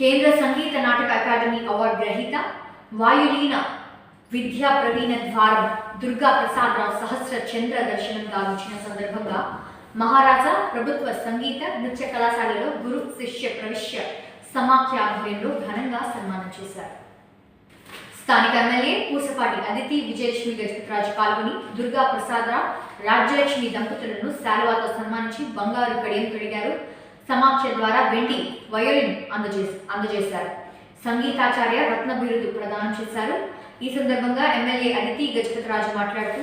కేంద్ర Sangeet Natak academy award గ్రహీత వాయులీన విద్యా ప్రవీణ ద్వారం దుర్గా ప్రసాదరావు సహస్ర చంద్ర దర్శనం గావించిన సందర్భంగా మహారాజా ప్రభుత్వ సంగీత నృత్య కళాశాలలో గురు శిష్య ప్రవిష్య సమాఖ్య ఆధ్వర్యంలో ఘనంగా సన్మానం చేశారు. స్థానిక ఎమ్మెల్యే పూసపాటి అదితి విజయలక్ష్మి గజపతిరాజు పాల్గొని దుర్గా ప్రసాదరావు రాజ్యలక్ష్మి దంపతులను శాలువాతో సన్మానించి బంగారు కడియం కడిగారు. సమాఖ్య ద్వారా వెండి వయోలిన్ అందజేసి అందజేశారు. సంగీతాచార్య రత్న బిరుదు ప్రదానం చేశారు. ఈ సందర్భంగా ఎమ్మెల్యే అదితి గజపతిరాజు మాట్లాడుతూ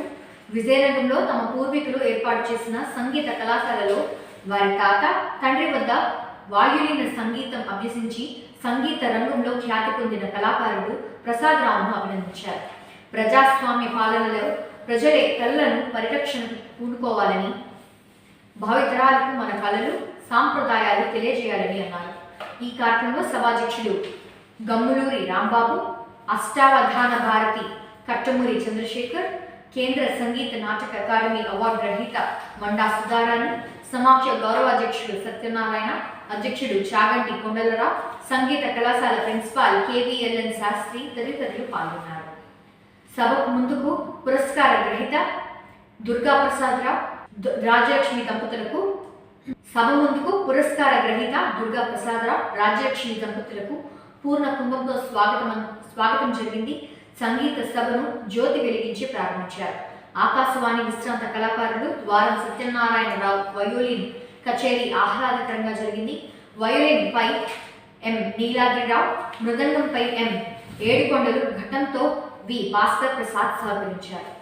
విజయనగరంలో తమ పూర్వీకులు ఏర్పాటు చేసిన సంగీత కళాశాలలో వారి తాత తండ్రి వద్ద వాయులీన సంగీతం అభ్యసించి సంగీత రంగంలో ఖ్యాతి పొందిన కళాకారుడు ప్రసాద్ రావును అభినందించారు. ప్రజాస్వామ్య పాలనలో ప్రజలే కళలను పరిరక్షణకు పూనుకోవాలని భావితరాలకు మన కళలు సాంప్రదాయాలు తెలియజేయాలని అన్నారు. ఈ కార్యక్రమంలో సభాధ్యక్షుడు గమ్ములూరి రాంబాబు అష్టావధాన భారతి కట్టమూరి చంద్రశేఖర్ కేంద్ర సంగీత నాటక అకాడమీ అవార్డు గ్రహీత మండా సుధారాణి సమాఖ్య గౌరవాధ్యక్షుడు సత్యనారాయణ అధ్యక్షుడు చాగంటి కొండలరావు సంగీత కళాశాల ప్రిన్సిపాల్ కేవీఎల్ఎన్ శాస్త్రి తదితరులు పాల్గొన్నారు. సభకు ముందుకు పురస్కార గ్రహీత దుర్గాప్రసాదరావు రాజ్యలక్ష్మి దు- దంపతులకు సభ ముందుకు పురస్కార గ్రహీత దుర్గా ప్రసాదరావు రాజ్యలక్ష్మి దంపతులకు పూర్ణ కుంభంతో స్వాగతం స్వాగతం జరిగింది. సంగీత సభను జ్యోతి వెలిగించి ప్రారంభించారు. ఆకాశవాణి విశ్రాంత కళాకారుడు ద్వారం సత్యనారాయణరావు వయోలిన్ కచేరీ ఆహ్లాదకరంగా జరిగింది. వయోలిన్ పై ఎం. నీలాద్రిరావు మృదంగంపై ఎం. ఏడుకొండలు ఘటంతో వి. భాస్కర్ ప్రసాద్ సహకరించారు